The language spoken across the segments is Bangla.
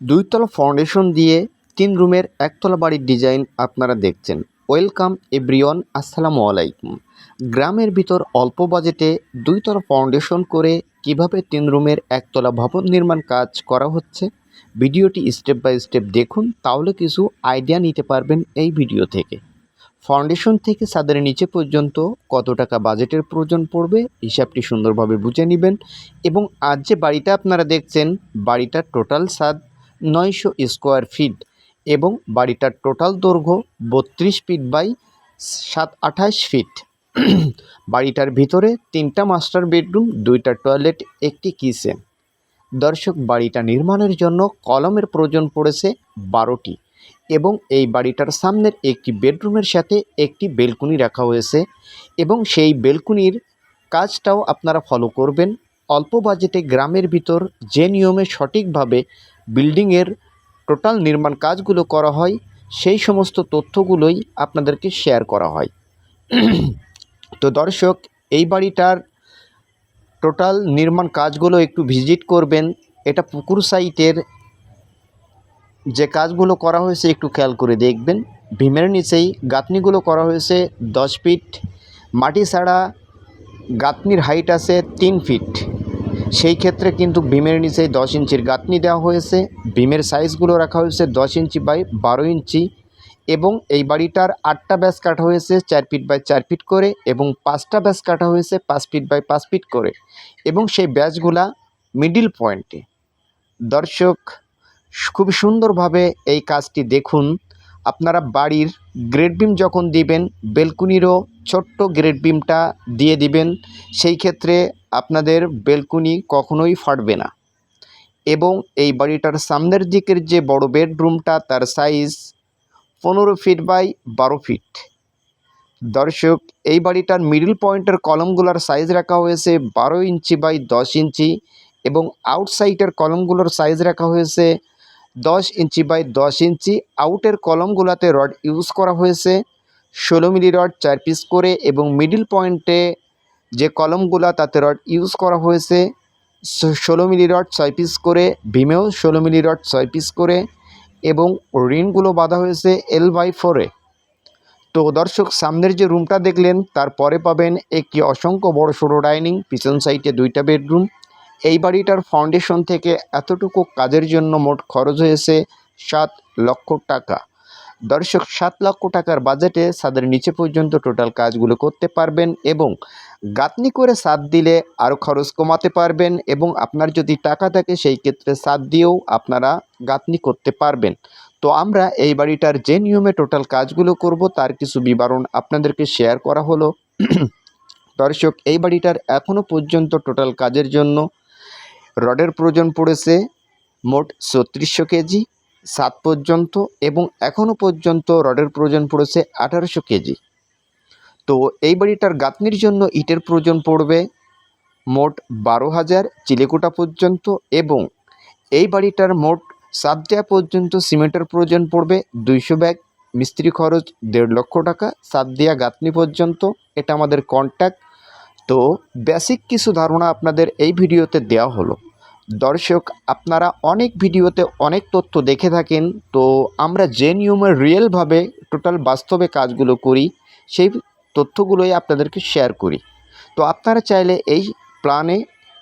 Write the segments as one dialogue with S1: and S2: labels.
S1: দুইতলা ফাউন্ডেশন দিয়ে তিন রুমের একতলা বাড়ির ডিজাইন আপনারা দেখছেন। ওয়েলকাম এভরিওয়ান আসসালামু আলাইকুম। গ্রামের ভিতর অল্প বাজেটে দুইতলা ফাউন্ডেশন করে কীভাবে তিন রুমের একতলা ভবন নির্মাণ কাজ করা হচ্ছে, ভিডিওটি স্টেপ বাই স্টেপ দেখুন, তাহলে কিছু আইডিয়া নিতে পারবেন এই ভিডিও থেকে। ফাউন্ডেশন থেকে ছাদের নিচে পর্যন্ত কত টাকা বাজেটের প্রয়োজন পড়বে, হিসাবটি সুন্দরভাবে বুঝে নেবেন। এবং আজ যে বাড়িটা আপনারা দেখছেন, বাড়িটার টোটাল ছাদ নয়শো স্কোয়ার ফিট এবং বাড়িটার টোটাল দৈর্ঘ্য বত্রিশ ফিট বাই সাত আঠাশ ফিট। বাড়িটার ভিতরে তিনটা মাস্টার বেডরুম, দুইটা টয়লেট, একটি কিচেন। দর্শক, বাড়িটা নির্মাণের জন্য কলমের প্রয়োজন পড়েছে বারোটি এবং এই বাড়িটার সামনের একটি বেডরুমের সাথে একটি বেলকুনি রাখা হয়েছে এবং সেই বেলকুনির কাজটাও আপনারা ফলো করবেন। অল্প বাজেটে গ্রামের ভিতর যে নিয়মে সঠিকভাবে বিল্ডিংয়ের টোটাল নির্মাণ কাজগুলো করা হয়, সেই সমস্ত তথ্যগুলোই আপনাদেরকে শেয়ার করা হয়। তো দর্শক, এই বাড়িটার টোটাল নির্মাণ কাজগুলো একটু ভিজিট করবেন। এটা পুকুর সাইটের যে কাজগুলো করা হয়েছে একটু খেয়াল করে দেখবেন। ভীমের নিচেই গাঁথনিগুলো করা হয়েছে দশ ফিট। মাটি ছাড়া গাঁথনির হাইট আছে তিন ফিট। সেই ক্ষেত্রে কিন্তু ভীমের নিচেই দশ ইঞ্চির গাঁথনি দেওয়া হয়েছে। ভীমের সাইজগুলো রাখা হয়েছে দশ ইঞ্চি বাই বারো ইঞ্চি এবং এই বাড়িটার আটটা ব্যাস কাটা হয়েছে চার ফিট বাই চার ফিট করে এবং পাঁচটা ব্যাস কাটা হয়েছে পাঁচ ফিট বাই পাঁচ ফিট করে এবং সেই ব্যাচগুলা মিডিল পয়েন্টে। দর্শক খুব সুন্দরভাবে এই কাজটি দেখুন। আপনারা বাড়ির গ্রেড বিম যখন দিবেন, বেলকুনিরও ছোট্ট গ্রেড বিমটা দিয়ে দিবেন। সেই ক্ষেত্রে আপনাদের বেলকুনি কখনোই ফাটবে না। এবং এই বাড়িটার সামনের দিকের যে বড় বেডরুমটা তার সাইজ পনেরো ফিট বাই বারো ফিট দর্শক, এই বাড়িটার মিডল পয়েন্টের কলমগুলোর সাইজ রাখা হয়েছে বারো ইঞ্চি বাই দশ ইঞ্চি এবং আউটসাইডের কলমগুলোর সাইজ রাখা হয়েছে দশ ইঞ্চি বাই দশ ইঞ্চি। আউটের কলমগুলোতে রড ইউজ করা হয়েছে। ষোলো মিলি রড চার পিস করে এবং মিডিল পয়েন্টে যে কলমগুলো তাতে রড ইউজ করা হয়েছে ষোলো মিলি রড ছয় পিস করে, ভীমেও ষোলো মিলি রড ছয় পিস করে এবং রিনগুলো বাঁধা হয়েছে এল বাই ফোরে তো দর্শক, সামনের যে রুমটা দেখলেন তারপরে পাবেন একটি অসংখ্য বড় সড়ো ডাইনিং, পিছন সাইডে দুইটা বেডরুম। এই বাড়িটার ফাউন্ডেশন থেকে এতটুকু কাজের জন্য মোট খরচ হয়েছে সাত লক্ষ টাকা। দর্শক, সাত লক্ষ টাকার বাজেটে ছাদের নিচে পর্যন্ত টোটাল কাজগুলো করতে পারবেন এবং গাঁথনি করে সাদ দিলে আরও খরচ কমাতে পারবেন এবং আপনার যদি টাকা থাকে সেই ক্ষেত্রে সাদ দিয়েও আপনারা গাঁথনি করতে পারবেন। তো আমরা এই বাড়িটার যে নিয়মে টোটাল কাজগুলো করব তার কিছু বিবরণ আপনাদেরকে শেয়ার করা হলো। দর্শক, এই বাড়িটার এখনও পর্যন্ত টোটাল কাজের জন্য রডের প্রয়োজন পড়েছে মোট ছত্রিশশো কেজি। সাত পর্যন্ত এবং এখনও পর্যন্ত রডের প্রয়োজন পড়েছে আঠারোশো কেজি। তো এই বাড়িটার গাঁথনির জন্য ইটের প্রয়োজন পড়বে মোট বারো হাজার চিলেকোটা পর্যন্ত এবং এই বাড়িটার মোট সাত দেয়া পর্যন্ত সিমেন্টের প্রয়োজন পড়বে দুইশো ব্যাগ, মিস্ত্রি খরচ দেড় লক্ষ টাকা, সাত দেয়া গাঁথনি পর্যন্ত, এটা আমাদের কন্ট্যাক্ট তো বেসিক কিছু ধারণা আপনাদের এই ভিডিওতে দেওয়া হলো। দর্শক, আপনারা অনেক ভিডিওতে অনেক তথ্য দেখে থাকেন, তো আমরা যে নিয়মে রিয়েলভাবে টোটাল বাস্তবে কাজগুলো করি, সেই তথ্যগুলোই আপনাদেরকে শেয়ার করি। তো আপনারা চাইলে এই প্ল্যানে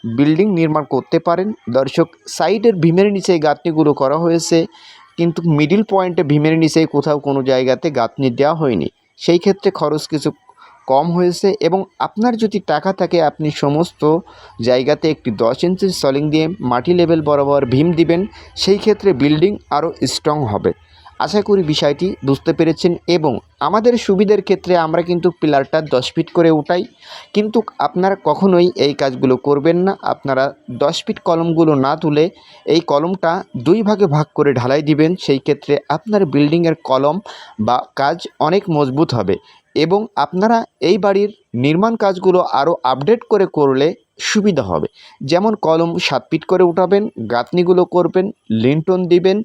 S1: বিল্ডিং নির্মাণ করতে পারেন। দর্শক, সাইডের ভীমের নিচে গাঁথনিগুলো করা হয়েছে, কিন্তু মিডিল পয়েন্টে ভীমের নিচে কোথাও কোনো জায়গাতে গাঁথনি দেওয়া হয়নি। সেই ক্ষেত্রে খরচ কিছু কম হয়েছে এবং আপনার যদি টাকা থাকে, আপনি সমস্ত জায়গাতে একটি দশ ইঞ্চির সলিং দিয়ে মাটি লেভেল বরাবর ভীম দিবেন, সেই ক্ষেত্রে বিল্ডিং আরও স্ট্রং হবে। আশা করি বিষয়টি বুঝতে পেরেছেন এবং আমাদের সুবিধার ক্ষেত্রে আমরা কিন্তু পিলারটা দশ ফিট করে উঠাই। কিন্তু আপনারা কখনোই এই কাজগুলো করবেন না। আপনারা দশ ফিট কলমগুলো না তুলে এই কলমটা দুই ভাগে ভাগ করে ঢালাই দিবেন। সেই ক্ষেত্রে আপনার বিল্ডিংয়ের কলম বা কাজ অনেক মজবুত হবে। এবং আপনারা এই বাড়ির নির্মাণ কাজগুলো আরও আপডেট করে করলে সুবিধা হবে। যেমন কলম সাত ফিট করে উঠাবেন, গাঁথনিগুলো করবেন, লিন্টন দিবেন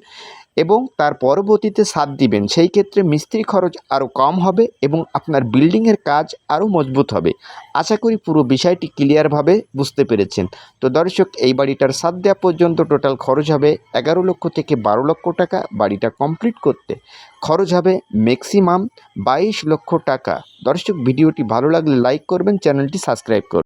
S1: এবং তার পরবর্তীতে সাত দিবেন। সেই ক্ষেত্রে মিস্ত্রি খরচ আরও কম হবে এবং আপনার বিল্ডিংয়ের কাজ আরও মজবুত হবে। আশা করি পুরো বিষয়টি ক্লিয়ারভাবে বুঝতে পেরেছেন। তো দর্শক, এই বাড়িটার সাত দেওয়া পর্যন্ত টোটাল খরচ হবে এগারো লক্ষ থেকে বারো লক্ষ টাকা, বাড়িটা কমপ্লিট করতে। খরচ হবে ম্যাক্সিমাম বাইশ লক্ষ টাকা। দর্শক, ভিডিওটি ভালো লাগলে লাইক করবেন, চ্যানেলটি সাবস্ক্রাইব করবেন।